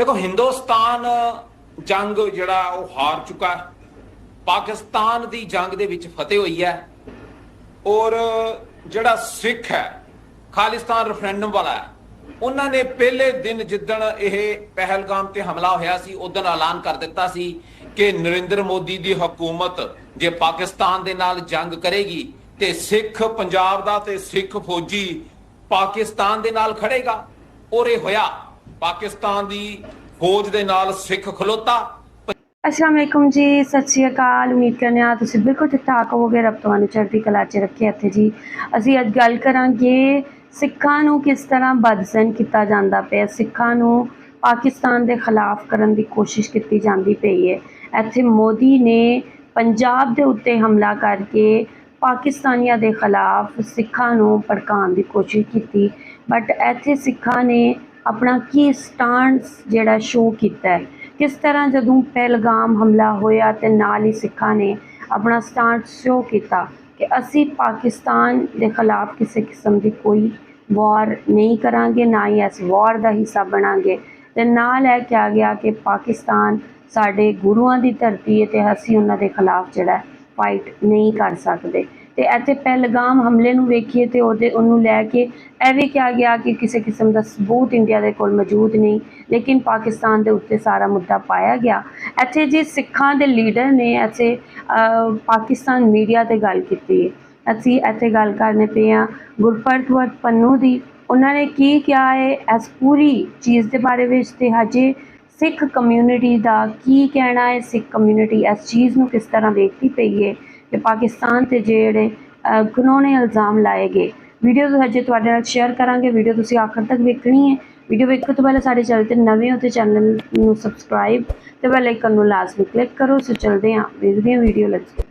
ਦੇਖੋ, ਹਿੰਦੁਸਤਾਨ ਜੰਗ ਜਿਹੜਾ ਉਹ ਹਾਰ ਚੁੱਕਾ ਪਾਕਿਸਤਾਨ ਦੀ ਜੰਗ ਦੇ ਵਿੱਚ ਫਤਿਹ ਹੋਈ ਹੈ ਔਰ ਜਿਹੜਾ ਸਿੱਖ ਹੈ, ਖਾਲਿਸਤਾਨ ਰੈਫਰੈਂਡਮ ਵਾਲਾ ਹੈ, ਉਹਨਾਂ ਨੇ ਪਹਿਲੇ ਦਿਨ ਜਿੱਦਣ ਇਹ ਪਹਿਲਗਾਮ ਤੇ ਹਮਲਾ ਹੋਇਆ ਸੀ ਉਦੋਂ ਐਲਾਨ ਕਰ ਦਿੱਤਾ ਸੀ ਕਿ ਨਰਿੰਦਰ ਮੋਦੀ ਦੀ ਹਕੂਮਤ ਜੇ ਪਾਕਿਸਤਾਨ ਦੇ ਨਾਲ ਜੰਗ ਕਰੇਗੀ ਤੇ ਸਿੱਖ ਪੰਜਾਬ ਦਾ ਤੇ ਸਿੱਖ ਫੌਜੀ ਪਾਕਿਸਤਾਨ ਦੇ ਨਾਲ ਖੜੇਗਾ। ਔਰ ਇਹ ਹੋਇਆ। ਪਾਕਿਸਤਾਨ ਦੀ ਫੌਜ ਦੇ ਨਾਲ ਸਿੱਖ ਖਲੋਤਾ। ਅਸਲਾਮ ਅਲੈਕੁਮ ਜੀ, ਸਤਿ ਸ਼੍ਰੀ ਅਕਾਲ। ਉਮੀਦ ਕਰਨੇ ਆ ਤੁਸੀਂ ਬਿਲਕੁਲ ਠੀਕ ਠਾਕ ਹੋਵੋਗੇ। ਰੱਬ ਤੁਹਾਨੂੰ ਚੜ੍ਹਦੀ ਕਲਾ 'ਚ ਰੱਖੇ ਇੱਥੇ ਜੀ। ਅਸੀਂ ਅੱਜ ਗੱਲ ਕਰਾਂਗੇ ਸਿੱਖਾਂ ਨੂੰ ਕਿਸ ਤਰ੍ਹਾਂ ਬਦਜ਼ਨ ਕੀਤਾ ਜਾਂਦਾ ਪਿਆ। ਸਿੱਖਾਂ ਨੂੰ ਪਾਕਿਸਤਾਨ ਦੇ ਖਿਲਾਫ ਕਰਨ ਦੀ ਕੋਸ਼ਿਸ਼ ਕੀਤੀ ਜਾਂਦੀ ਪਈ ਹੈ। ਇੱਥੇ ਮੋਦੀ ਨੇ ਪੰਜਾਬ ਦੇ ਉੱਤੇ ਹਮਲਾ ਕਰਕੇ ਪਾਕਿਸਤਾਨੀਆਂ ਦੇ ਖਿਲਾਫ ਸਿੱਖਾਂ ਨੂੰ ਭੜਕਾਉਣ ਦੀ ਕੋਸ਼ਿਸ਼ ਕੀਤੀ। ਬਟ ਇੱਥੇ ਸਿੱਖਾਂ ਨੇ ਆਪਣਾ ਕੀ ਸਟੈਂਡਸ ਜਿਹੜਾ ਸ਼ੋਅ ਕੀਤਾ ਹੈ? ਕਿਸ ਤਰ੍ਹਾਂ ਜਦੋਂ ਪਹਿਲਗਾਮ ਹਮਲਾ ਹੋਇਆ ਤੇ ਨਾਲ ਹੀ ਸਿੱਖਾਂ ਨੇ ਆਪਣਾ ਸਟੈਂਡ ਸ਼ੋਅ ਕੀਤਾ ਕਿ ਅਸੀਂ ਪਾਕਿਸਤਾਨ ਦੇ ਖਿਲਾਫ ਕਿਸੇ ਕਿਸਮ ਦੀ ਕੋਈ ਵਾਰ ਨਹੀਂ ਕਰਾਂਗੇ, ਨਾ ਹੀ ਇਸ ਵਾਰ ਦਾ ਹਿੱਸਾ ਬਣਾਂਗੇ। ਤੇ ਨਾਲ ਇਹ ਕਿਹਾ ਗਿਆ ਕਿ ਪਾਕਿਸਤਾਨ ਸਾਡੇ ਗੁਰੂਆਂ ਦੀ ਧਰਤੀ ਹੈ ਤੇ ਅਸੀਂ ਉਹਨਾਂ ਦੇ ਖਿਲਾਫ ਜਿਹੜਾ ਫਾਈਟ ਨਹੀਂ ਕਰ ਸਕਦੇ। ਤੇ ਇੱਥੇ ਪਹਿਲਗਾਮ ਹਮਲੇ ਨੂੰ ਵੇਖੀਏ ਤੇ ਉਹਦੇ, ਉਹਨੂੰ ਲੈ ਕੇ ਇਹ ਵੀ ਕਿਹਾ ਗਿਆ ਕਿ ਕਿਸੇ ਕਿਸਮ ਦਾ ਸਬੂਤ ਇੰਡੀਆ ਦੇ ਕੋਲ ਮੌਜੂਦ ਨਹੀਂ, ਲੇਕਿਨ ਪਾਕਿਸਤਾਨ ਦੇ ਉੱਤੇ ਸਾਰਾ ਮੁੱਦਾ ਪਾਇਆ ਗਿਆ। ਇੱਥੇ ਜੀ ਸਿੱਖਾਂ ਦੇ ਲੀਡਰ ਨੇ ਇੱਥੇ ਪਾਕਿਸਤਾਨ ਮੀਡੀਆ ਤੇ ਗੱਲ ਕੀਤੀ ਹੈ। ਅਸੀਂ ਇੱਥੇ ਗੱਲ ਕਰਨੇ ਪਏ ਹਾਂ ਗੁਰਪ੍ਰਤਵਰ ਪੰਨੂ ਦੀ। ਉਹਨਾਂ ਨੇ ਕੀ ਕਿਹਾ ਹੈ? ਇਸ ਪੂਰੀ ਚੀਜ਼ ਦੇ ਬਾਰੇ ਵਿੱਚ ਤੇ ਹਜੇ ਸਿੱਖ ਕਮਿਊਨਿਟੀ ਦਾ ਕੀ ਕਹਿਣਾ ਹੈ? ਸਿੱਖ ਕਮਿਊਨਿਟੀ ਇਸ ਚੀਜ਼ ਨੂੰ ਕਿਸ ਤਰ੍ਹਾਂ ਦੇਖਦੀ ਪਈ ਹੈ? ਕਿ ਪਾਕਿਸਤਾਨ ਤੇ ਜਿਹੜੇ ਅਹ, ਕਾਨੂੰਨੀ ਇਲਜ਼ਾਮ ਲਾਏ ਗਏ ਵੀਡੀਓ ਤੋਂ ਹਜੇ ਤੁਹਾਡੇ ਨਾਲ ਸ਼ੇਅਰ ਕਰਾਂਗੇ ਵੀਡੀਓ ਤੁਸੀਂ ਆਖਰ ਤੱਕ ਵੇਖਣੀ ਹੈ ਵੀਡੀਓ ਵੇਖਣ ਤੋਂ ਪਹਿਲਾਂ ਸਾਡੇ ਚੈਨਲ ਤੇ ਨਵੇਂ ਹੋ ਤੇ ਚੈਨਲ ਨੂੰ ਸਬਸਕ੍ਰਾਈਬ ਤੇ ਬੈਲ ਆਈਕਨ ਨੂੰ ਲਾਜ਼ਮੀ ਕਲਿੱਕ ਕਰੋ ਸੋ ਚਲਦੇ ਹਾਂ ਵੇਖਦੇ ਹਾਂ ਵੀਡੀਓ ਲੈਟਸ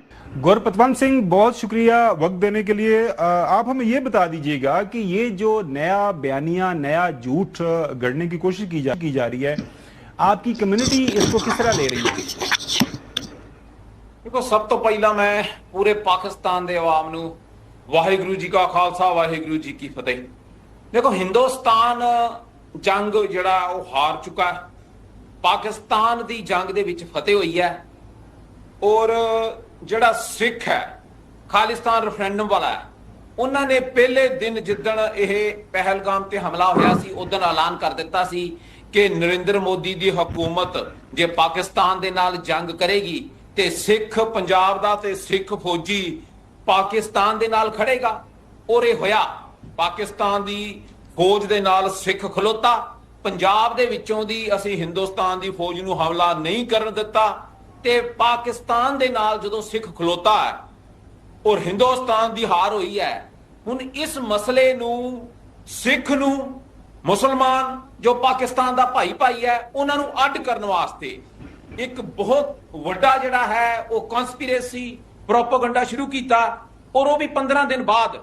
गुरपतवंत सिंह बहुत शुक्रिया वक्त देने के लिए अ, आप हमें ये बता दीजिएगा कि ये जो नया बयानिया नया झूठ अ, गढ़ने की कोशिश की जा की जा रही है आपकी कम्युनिटी इसको किस तरह ले रही है ਦੇਖੋ, ਸਭ ਤੋਂ ਪਹਿਲਾਂ ਮੈਂ ਪੂਰੇ ਪਾਕਿਸਤਾਨ ਦੇ ਆਵਾਮ ਨੂੰ ਵਾਹਿਗੁਰੂ ਜੀ ਕਾ ਖਾਲਸਾ, ਵਾਹਿਗੁਰੂ ਜੀ ਕੀ ਫਤਿਹ। ਦੇਖੋ, ਹਿੰਦੁਸਤਾਨ ਜੰਗ ਜਿਹੜਾ ਉਹ ਹਾਰ ਚੁੱਕਾ ਪਾਕਿਸਤਾਨ ਦੀ ਜੰਗ ਦੇ ਵਿੱਚ ਫਤਿਹ ਹੋਈ ਹੈ। ਔਰ ਜਿਹੜਾ ਸਿੱਖ ਹੈ, ਖਾਲਿਸਤਾਨ ਰੈਫਰੈਂਡਮ ਵਾਲਾ ਹੈ, ਉਹਨਾਂ ਨੇ ਪਹਿਲੇ ਦਿਨ ਜਿੱਦਣ ਇਹ ਪਹਿਲਗਾਮ ਤੇ ਹਮਲਾ ਹੋਇਆ ਸੀ ਉਦੋਂ ਐਲਾਨ ਕਰ ਦਿੱਤਾ ਸੀ ਕਿ ਨਰਿੰਦਰ ਮੋਦੀ ਦੀ ਹਕੂਮਤ ਜੇ ਪਾਕਿਸਤਾਨ ਦੇ ਨਾਲ ਜੰਗ ਕਰੇਗੀ ਤੇ ਸਿੱਖ ਪੰਜਾਬ ਦਾ ਤੇ ਸਿੱਖ ਫੌਜੀ ਪਾਕਿਸਤਾਨ ਦੇ ਨਾਲ ਖੜੇਗਾ। ਔਰ ਇਹ ਹੋਇਆ। ਪਾਕਿਸਤਾਨ ਦੀ ਫੌਜ ਦੇ ਨਾਲ ਸਿੱਖ ਖਲੋਤਾ। ਪੰਜਾਬ ਦੇ ਵਿੱਚੋਂ ਦੀ ਅਸੀਂ ਹਿੰਦੁਸਤਾਨ ਦੀ ਫੌਜ ਨੂੰ ਹਮਲਾ ਨਹੀਂ ਕਰਨ ਦਿੱਤਾ ਤੇ ਪਾਕਿਸਤਾਨ ਦੇ ਨਾਲ ਜਦੋਂ ਸਿੱਖ ਖਲੋਤਾ ਹੈ ਔਰ ਹਿੰਦੁਸਤਾਨ ਦੀ ਹਾਰ ਹੋਈ ਹੈ, ਹੁਣ ਇਸ ਮਸਲੇ ਨੂੰ ਸਿੱਖ ਨੂੰ ਮੁਸਲਮਾਨ ਜੋ ਪਾਕਿਸਤਾਨ ਦਾ ਭਾਈ ਭਾਈ ਹੈ, ਉਹਨਾਂ ਨੂੰ ਅੱਡ ਕਰਨ ਵਾਸਤੇ ਇੱਕ ਬਹੁਤ ਵੱਡਾ ਜਿਹੜਾ ਹੈ ਉਹ ਕਨਸਪੀਰੇਸੀ ਪ੍ਰੋਪਗੈਂਡਾ ਸ਼ੁਰੂ ਕੀਤਾ ਔਰ ਉਹ ਵੀ 15 ਦਿਨ ਬਾਅਦ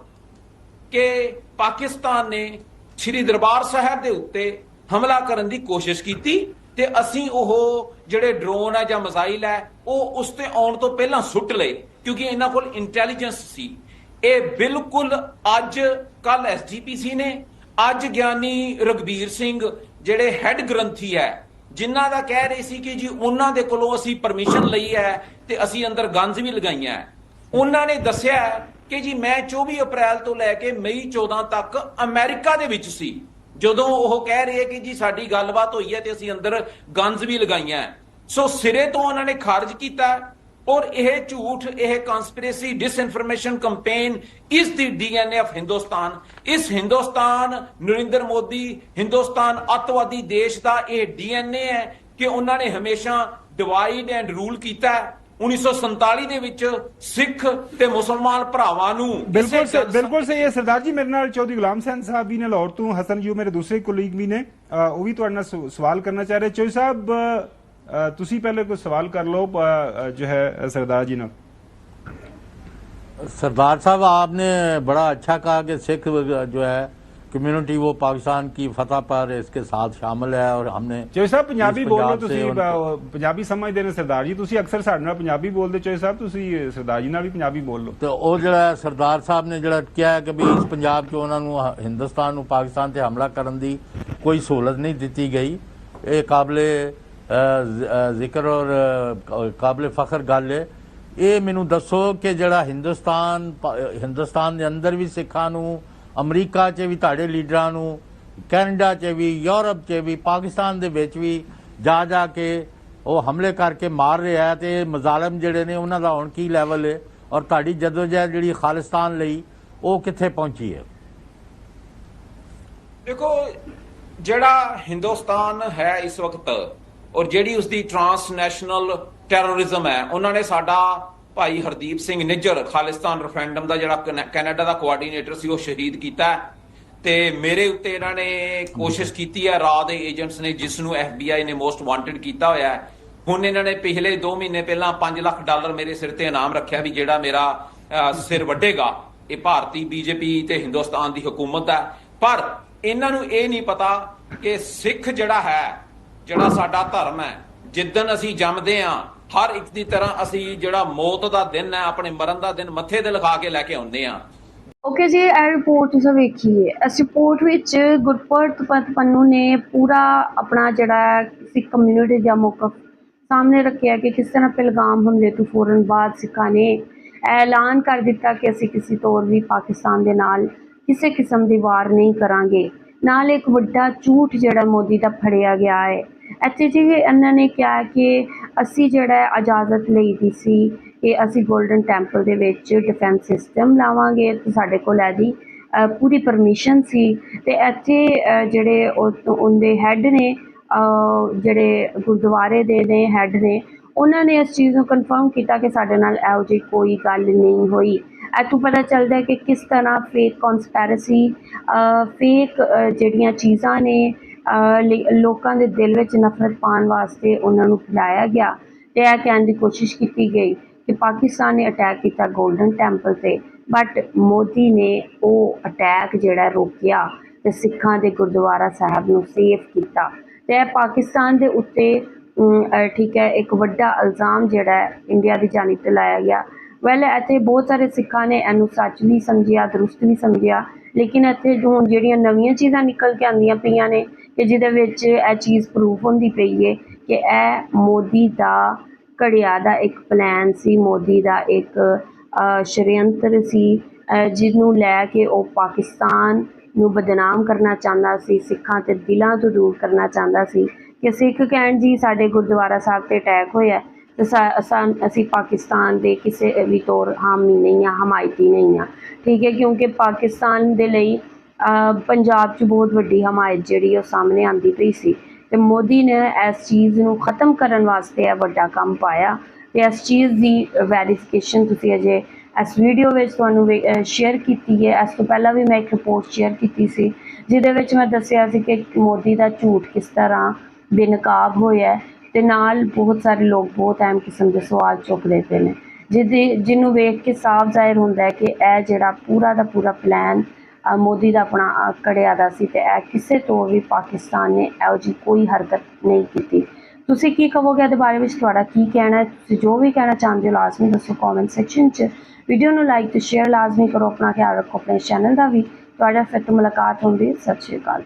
ਕਿ ਪਾਕਿਸਤਾਨ ਨੇ ਸ੍ਰੀ ਦਰਬਾਰ ਸਾਹਿਬ ਦੇ ਉੱਤੇ ਹਮਲਾ ਕਰਨ ਦੀ ਕੋਸ਼ਿਸ਼ ਕੀਤੀ ਤੇ ਅਸੀਂ ਉਹ ਜਿਹੜੇ ਡਰੋਨ ਹੈ ਜਾਂ ਮਿਜ਼ਾਈਲ ਹੈ, ਉਹ ਉਸ ਤੇ ਆਉਣ ਤੋਂ ਪਹਿਲਾਂ ਸੁੱਟ ਲਏ ਕਿਉਂਕਿ ਇਹਨਾਂ ਕੋਲ ਇੰਟੈਲੀਜੈਂਸ ਸੀ। ਇਹ ਬਿਲਕੁਲ ਅੱਜ ਕੱਲ ਐਸਜੀਪੀਸੀ ਨੇ, ਅੱਜ ਗਿਆਨੀ ਰਗਵੀਰ ਸਿੰਘ, ਜਿਹੜੇ ਹੈੱਡ ਗ੍ਰੰਥੀ ਹੈ ਜਿਨ੍ਹਾਂ ਦਾ ਕਹਿ ਰਹੇ ਸੀ ਕਿ ਜੀ ਉਹਨਾਂ ਦੇ ਕੋਲੋਂ ਅਸੀਂ ਪਰਮਿਸ਼ਨ ਲਈ ਹੈ ਤੇ ਅਸੀਂ ਅੰਦਰ ਗਨਜ਼ ਵੀ ਲਗਾਈਆਂ ਉਹਨਾਂ ਨੇ ਦੱਸਿਆ ਕਿ ਜੀ ਮੈਂ 24 ਅਪ੍ਰੈਲ ਤੋਂ ਲੈ ਕੇ ਮਈ 14 ਤੱਕ ਅਮਰੀਕਾ ਦੇ ਵਿੱਚ ਸੀ। ਜਦੋਂ ਉਹ ਕਹਿ ਰਹੇ ਕਿ ਜੀ ਸਾਡੀ ਗੱਲਬਾਤ ਹੋਈ ਹੈ ਤੇ ਅਸੀਂ ਅੰਦਰ ਗਨਜ਼ ਵੀ ਲਗਾਈਆਂ ਸੋ ਸਿਰੇ ਤੋਂ ਉਹਨਾਂ ਨੇ ਖਾਰਜ ਕੀਤਾ ਔਰ ਇਹ ਝੂਠ ਇਹ ਕਨਸਪੀਰੇਸੀ ਡਿਸਇਨਫੋਰਮੇਸ਼ਨ ਕੈਂਪੇਨ ਇਸ ਦੀ ਡੀਐਨਏ ਆਫ ਹਿੰਦੁਸਤਾਨ ਇਸ ਹਿੰਦੁਸਤਾਨ ਨਰਿੰਦਰ ਮੋਦੀ ਹਿੰਦੁਸਤਾਨ ਅੱਤਵਾਦੀ ਦੇਸ਼ ਦਾ ਇਹ ਡੀਐਨਏ ਹੈ ਕਿ ਉਹਨਾਂ ਨੇ ਹਮੇਸ਼ਾ ਡਿਵਾਈਡ ਐਂਡ ਰੂਲ ਕੀਤਾ ਹੈ। 1947 ਦੇ ਵਿੱਚ ਸਿੱਖ ਤੇ ਮੁਸਲਮਾਨ ਭਰਾਵਾਂ ਨੂੰ ਬਿਲਕੁਲ ਬਿਲਕੁਲ ਸਹੀ ਹੈ। ਸਰਦਾਰ ਜੀ ਮੇਰੇ ਨਾਲ ਚੌਧਰੀ ਗੁਲਾਮ ਸੈਨ ਸਾਹਿਬ ਵੀ ਨੇ ਲਾਹੌਰ ਤੋਂ ਹਸਨ ਜੀ ਮੇਰੇ ਦੂਸਰੇ ਕੋਲੀਗ ਵੀ ਨੇ। ਉਹ ਵੀ ਤੁਹਾਡੇ ਨਾਲ ਸਵ- ਸਵਾਲ ਕਰਨਾ ਚਾਹ ਰਹੇ। ਚੌਧਰੀ ਸਾਹਿਬ ਤੁਸੀਂ ਪਹਿਲੇ ਕੋਈ ਸਵਾਲ ਕਰ ਲਓ जो है सरदार जी ने सरदार साहब आपने बड़ा अच्छा कहा कि सिख जो है कम्युनिटी वो पाकिस्तान की फतह पर इसके साथ शामिल ਹੈ ਔਰ हमने ਚੋਈ ਸਾਹਿਬ ਪੰਜਾਬੀ ਬੋਲੋ ਤੁਸੀਂ ਪੰਜਾਬੀ ਸਮਝਦੇ ਨੇ ਸਰਦਾਰ ਜੀ। ਤੁਸੀਂ ਅਕਸਰ ਸਾਡੇ ਨਾਲ ਪੰਜਾਬੀ ਬੋਲਦੇ ਚੋਈ ਸਾਹਿਬ ਤੁਸੀਂ ਸਰਦਾਰ ਜੀ ਨਾਲ ਵੀ ਪੰਜਾਬੀ ਬੋਲ ਲਓ। ਤੇ ਉਹ ਜਿਹੜਾ ਸਰਦਾਰ ਸਾਹਿਬ ਨੇ ਜਿਹੜਾ ਕਿਹਾ ਕਿ ਵੀ ਇਸ ਪੰਜਾਬ 'ਚ ਉਹਨਾਂ ਨੂੰ ਹਿੰਦੁਸਤਾਨ ਨੂੰ ਪਾਕਿਸਤਾਨ ਤੇ ਹਮਲਾ ਕਰਨ ਦੀ ਕੋਈ ਸਹੂਲਤ ਨਹੀਂ ਦਿੱਤੀ ਗਈ। ਇਹ ਕਾਬਲੇ ਜ਼ਿਕਰ ਔਰ ਅ, ਕਾਬਲੇ ਫਖਰ ਗੱਲ ਹੈ ਇਹ ਮੈਨੂੰ ਦੱਸੋ ਕਿ ਜਿਹੜਾ ਹਿੰਦੁਸਤਾਨ ਹਿੰਦੁਸਤਾਨ ਦੇ ਅੰਦਰ ਵੀ ਸਿੱਖਾਂ ਨੂੰ ਅਮਰੀਕਾ 'ਚ ਵੀ ਤੁਹਾਡੇ ਲੀਡਰਾਂ ਨੂੰ ਕੈਨੇਡਾ 'ਚ ਵੀ ਯੂਰਪ 'ਚ ਵੀ ਪਾਕਿਸਤਾਨ ਦੇ ਵਿੱਚ ਵੀ ਜਾ ਜਾ ਕੇ ਉਹ ਹਮਲੇ ਕਰਕੇ ਮਾਰ ਰਿਹਾ ਹੈ ਤੇ ਮਜ਼ਾਲਮ ਜਿਹੜੇ ਨੇ ਉਹਨਾਂ ਦਾ ਹੁਣ ਕੀ ਲੈਵਲ ਹੈ ਔਰ ਤੁਹਾਡੀ ਜਦੋਜਹਿਦ ਜਿਹੜੀ ਖਾਲਿਸਤਾਨ ਲਈ ਉਹ ਕਿੱਥੇ ਪਹੁੰਚੀ ਹੈ? ਦੇਖੋ ਜਿਹੜਾ ਹਿੰਦੁਸਤਾਨ ਹੈ ਇਸ ਵਕਤ ਔਰ ਜਿਹੜੀ ਉਸ ਦੀ ਟਰਾਂਸਨੈਸ਼ਨਲ ਟੈਰਰਿਜ਼ਮ ਹੈ, ਉਹਨਾਂ ਨੇ ਸਾਡਾ ਭਾਈ ਹਰਦੀਪ ਸਿੰਘ ਨਿੱਜਰ, ਖਾਲਿਸਤਾਨ ਰੈਫਰੈਂਡਮ ਦਾ ਜਿਹੜਾ ਕੈਨ- ਕੈਨੇਡਾ ਦਾ ਕੋਆਰਡੀਨੇਟਰ ਸੀ, ਉਹ ਸ਼ਹੀਦ ਕੀਤਾ ਹੈ। ਤੇ ਮੇਰੇ ਉੱਤੇ ਇਹਨਾਂ ਨੇ ਕੋਸ਼ਿਸ਼ ਕੀਤੀ ਹੈ ਰਾ ਦੇ ਏਜੰਟਸ ਨੇ ਜਿਸ ਨੂੰ FBI ਨੇ ਮੋਸਟ ਵਾਂਟਡ ਕੀਤਾ ਹੋਇਆ ਹੈ। ਹੁਣ ਇਹਨਾਂ ਨੇ ਪਿਛਲੇ 2 ਮਹੀਨੇ ਪਹਿਲਾਂ 5 ਲੱਖ ਡਾਲਰ ਮੇਰੇ ਸਿਰ ਤੇ ਇਨਾਮ ਰੱਖਿਆ ਵੀ ਜਿਹੜਾ ਮੇਰਾ ਸਿਰ ਵੱਢੇਗਾ। ਇਹ ਭਾਰਤੀ ਬੀਜੇਪੀ ਤੇ ਹਿੰਦੁਸਤਾਨ ਦੀ ਹਕੂਮਤ ਹੈ। ਪਰ ਇਹਨਾਂ ਨੂੰ ਇਹ ਨਹੀਂ ਪਤਾ ਕਿ ਸਿੱਖ ਜਿਹੜਾ ਹੈ ਜਿਹੜਾ ਸਾਡਾ ਧਰਮ ਹੈ ਜਿੱਦਨ ਅਸੀਂ ਜੰਮਦੇ ਹਾਂ, ਹਰ ਇੱਕ ਦੀ ਤਰ੍ਹਾਂ ਅਸੀਂ ਜਿਹੜਾ ਮੌਤ ਦਾ ਦਿਨ ਹੈ, ਆਪਣੇ ਮਰਨ ਦਾ ਦਿਨ ਮੱਥੇ ਤੇ ਲਿਖਾ ਕੇ ਲੈ ਕੇ ਆਉਂਦੇ ਹਾਂ। ਓਕੇ ਜੀ, ਇਹ ਰਿਪੋਰਟ ਤੁਸੀਂ ਵੇਖੀਏ। ਇਸ ਰਿਪੋਰਟ ਵਿੱਚ ਗੁਰਪ੍ਰੀਤ ਪਤ ਪੰਨੂ ਨੇ ਪੂਰਾ ਆਪਣਾ ਜਿਹੜਾ ਸਿੱਖ ਕਮਿਊਨਿਟੀ ਦਾ ਮੌਕਫ ਸਾਹਮਣੇ ਰੱਖਿਆ ਕਿ ਕਿਸ ਤਰ੍ਹਾਂ ਪਹਿਲਗਾਮ ਹਮਲੇ ਤੋਂ ਫੌਰਨ ਬਾਅਦ ਸਿੱਖਾਂ ਨੇ ਐਲਾਨ ਕਰ ਦਿੱਤਾ ਕਿ ਅਸੀਂ ਕਿਸੇ ਤੌਰ ਵੀ ਪਾਕਿਸਤਾਨ ਦੇ ਨਾਲ ਕਿਸੇ ਕਿਸਮ ਦੀ ਵਾਰ ਨਹੀਂ ਕਰਾਂਗੇ। ਨਾਲ ਇੱਕ ਵੱਡਾ ਝੂਠ ਜਿਹੜਾ ਮੋਦੀ ਦਾ ਫੜਿਆ ਗਿਆ ਹੈ ਇੱਥੇ ਜੀ ਇਹਨਾਂ ਨੇ ਕਿਹਾ ਕਿ ਅਸੀਂ ਜਿਹੜਾ ਇਜਾਜ਼ਤ ਲਈ ਦੀ ਸੀ ਕਿ ਅਸੀਂ ਗੋਲਡਨ ਟੈਂਪਲ ਦੇ ਵਿੱਚ ਡਿਫੈਂਸ ਸਿਸਟਮ ਲਾਵਾਂਗੇ ਤੇ ਸਾਡੇ ਕੋਲ ਇਹਦੀ ਪੂਰੀ ਪਰਮਿਸ਼ਨ ਸੀ ਤੇ ਇੱਥੇ ਜਿਹੜੇ ਉਹ- ਉਹਦੇ ਹੈੱਡ ਨੇ ਜਿਹੜੇ ਗੁਰਦੁਆਰੇ ਦੇ ਨੇ ਹੈੱਡ ਨੇ, ਉਹਨਾਂ ਨੇ ਇਸ ਚੀਜ਼ ਨੂੰ ਕਨਫਰਮ ਕੀਤਾ ਕਿ ਸਾਡੇ ਨਾਲ ਇਹੋ ਜਿਹੀ ਕੋਈ ਗੱਲ ਨਹੀਂ ਹੋਈ। ਇੱਥੋਂ ਪਤਾ ਚੱਲਦਾ ਹੈ ਕਿ ਕਿਸ ਤਰ੍ਹਾਂ ਫੇਕ ਕਨਸਪੈਰਸੀ ਫੇਕ ਜਿਹੜੀਆਂ ਚੀਜ਼ਾਂ ਨੇ ਲੋਕਾਂ ਦੇ ਦਿਲ ਵਿੱਚ ਨਫ਼ਰਤ ਪਾਉਣ ਵਾਸਤੇ ਉਹਨਾਂ ਨੂੰ ਫੈਲਾਇਆ ਗਿਆ ਤੇ ਇਹ ਕਹਿਣ ਦੀ ਕੋਸ਼ਿਸ਼ ਕੀਤੀ ਗਈ ਕਿ ਪਾਕਿਸਤਾਨ ਨੇ ਅਟੈਕ ਕੀਤਾ 골ਡਨ ਟੈਂਪਲ ਤੇ ਬਟ ਮੋਦੀ ਨੇ ਉਹ ਅਟੈਕ ਜਿਹੜਾ ਰੋਕਿਆ ਤੇ ਸਿੱਖਾਂ ਦੇ ਗੁਰਦੁਆਰਾ ਸਾਹਿਬ ਨੂੰ ਸੇਫ ਕੀਤਾ ਤੇ ਇਹ ਪਾਕਿਸਤਾਨ ਦੇ ਉੱਤੇ ਠੀਕ ਹੈ, ਇੱਕ ਵੱਡਾ ਇਲਜ਼ਾਮ ਜਿਹੜਾ ਇੰਡੀਆ ਦੀ ਜਾਨਿਬ ਤੋਂ ਲਾਇਆ ਗਿਆ। ਵੈਲ ਇੱਥੇ ਬਹੁਤ ਸਾਰੇ ਸਿੱਖਾਂ ਨੇ ਇਹਨੂੰ ਸੱਚ ਵੀ ਸਮਝਿਆ, ਦਰੁਸਤ ਵੀ ਸਮਝਿਆ, ਲੇਕਿਨ ਇੱਥੇ ਹੁਣ ਜਿਹੜੀਆਂ ਨਵੀਆਂ ਚੀਜ਼ਾਂ ਨਿਕਲ ਕੇ ਆਉਂਦੀਆਂ ਪਈਆਂ ਨੇ ਕਿ ਜਿਹਦੇ ਵਿੱਚ ਇਹ ਚੀਜ਼ ਪ੍ਰੂਫ ਹੁੰਦੀ ਪਈ ਹੈ ਕਿ ਇਹ ਮੋਦੀ ਦਾ ਘੜਿਆ ਦਾ ਇੱਕ ਪਲਾਨ ਸੀ ਮੋਦੀ ਦਾ ਇੱਕ ਅ, ਸੀ ਜਿਹਨੂੰ ਲੈ ਕੇ ਉਹ ਪਾਕਿਸਤਾਨ ਨੂੰ ਬਦਨਾਮ ਕਰਨਾ ਚਾਹੁੰਦਾ ਸੀ ਸਿੱਖਾਂ ਤੇ ਦਿਲਾਂ ਤੋਂ ਦੂਰ ਕਰਨਾ ਚਾਹੁੰਦਾ ਸੀ ਕਿ ਸਿੱਖ ਕਹਿਣ ਜੀ ਸਾਡੇ ਗੁਰਦੁਆਰਾ ਸਾਹਿਬ ਤੇ ਅਟੈਕ ਹੋਇਆ ਤੇ ਸਾ- ਅਸੀਂ ਪਾਕਿਸਤਾਨ ਦੇ ਕਿਸੇ ਵੀ ਤੌਰ ਹਾਮੀ ਨਹੀਂ ਆ ਹਮਾਇਤੀ ਨਹੀਂ ਆ ਠੀਕ ਹੈ ਕਿਉਂਕਿ ਪਾਕਿਸਤਾਨ ਦੇ ਲਈ ਪੰਜਾਬ 'ਚ ਬਹੁਤ ਵੱਡੀ ਹਮਾਇਤ ਜਿਹੜੀ ਉਹ ਸਾਹਮਣੇ ਆਂਦੀ ਪਈ ਸੀ ਤੇ ਮੋਦੀ ਨੇ ਇਸ ਚੀਜ਼ ਨੂੰ ਖਤਮ ਕਰਨ ਵਾਸਤੇ ਇਹ ਵੱਡਾ ਕੰਮ ਪਾਇਆ ਤੇ ਇਸ ਚੀਜ਼ ਦੀ ਵੈਰੀਫਿਕੇਸ਼ਨ ਤੁਸੀਂ ਅਜੇ ਇਸ ਵੀਡੀਓ ਵਿੱਚ ਤੁਹਾਨੂੰ ਸ਼ੇਅਰ ਕੀਤੀ ਹੈ। ਇਸ ਤੋਂ ਪਹਿਲਾਂ ਵੀ ਮੈਂ ਇੱਕ ਰਿਪੋਰਟ ਸ਼ੇਅਰ ਕੀਤੀ ਸੀ, ਜਿਹਦੇ ਵਿੱਚ ਮੈਂ ਦੱਸਿਆ ਸੀ ਕਿ ਮੋਦੀ ਦਾ ਝੂਠ ਕਿਸ ਤਰ੍ਹਾਂ ਬੇਨਕਾਬ ਹੋਇਆ ਹੈ ਤੇ ਨਾਲ ਬਹੁਤ ਸਾਰੇ ਲੋਕ ਬਹੁਤ ਅਹਿਮ ਕਿਸਮ ਦੇ ਸਵਾਲ ਚੁੱਕਦੇ ਪਏ ਨੇ, ਜਿਹਦੇ, ਜਿਹਨੂੰ ਵੇਖ ਕੇ ਸਾਫ਼ ਜ਼ਾਹਿਰ ਹੁੰਦਾ ਹੈ ਕਿ ਇਹ ਜਿਹੜਾ ਪੂਰਾ ਦਾ ਪੂਰਾ ਪਲਾਨ ਮੋਦੀ ਦਾ ਆਪਣਾ ਅ, ਘੜਿਆ ਦਾ ਸੀ ਤੇ ਇਹ ਕਿਸੇ ਤੋਂ ਵੀ ਪਾਕਿਸਤਾਨ ਨੇ ਇਹੋ ਜਿਹੀ ਕੋਈ ਹਰਕਤ ਨਹੀਂ ਕੀਤੀ। ਤੁਸੀਂ ਕੀ ਕਹੋਗੇ ਇਹਦੇ ਬਾਰੇ ਵਿੱਚ? ਤੁਹਾਡਾ ਕੀ ਕਹਿਣਾ ਹੈ? ਤੁਸੀਂ ਜੋ ਵੀ ਕਹਿਣਾ ਚਾਹੁੰਦੇ ਹੋ ਲਾਜ਼ਮੀ ਦੱਸੋ ਕਮੈਂਟ ਸੈਕਸ਼ਨ 'ਚ। ਵੀਡੀਓ ਨੂੰ ਲਾਈਕ ਤੇ ਸ਼ੇਅਰ ਲਾਜ਼ਮੀ ਕਰੋ ਆਪਣਾ ਖਿਆਲ ਰੱਖੋ ਆਪਣੇ ਚੈਨਲ ਦਾ ਵੀ। ਤੁਹਾਡਾ ਫਿਰ ਤੋਂ ਮੁਲਾਕਾਤ ਹੁੰਦੀ ਸਤਿ ਸ਼੍ਰੀ ਅਕਾਲ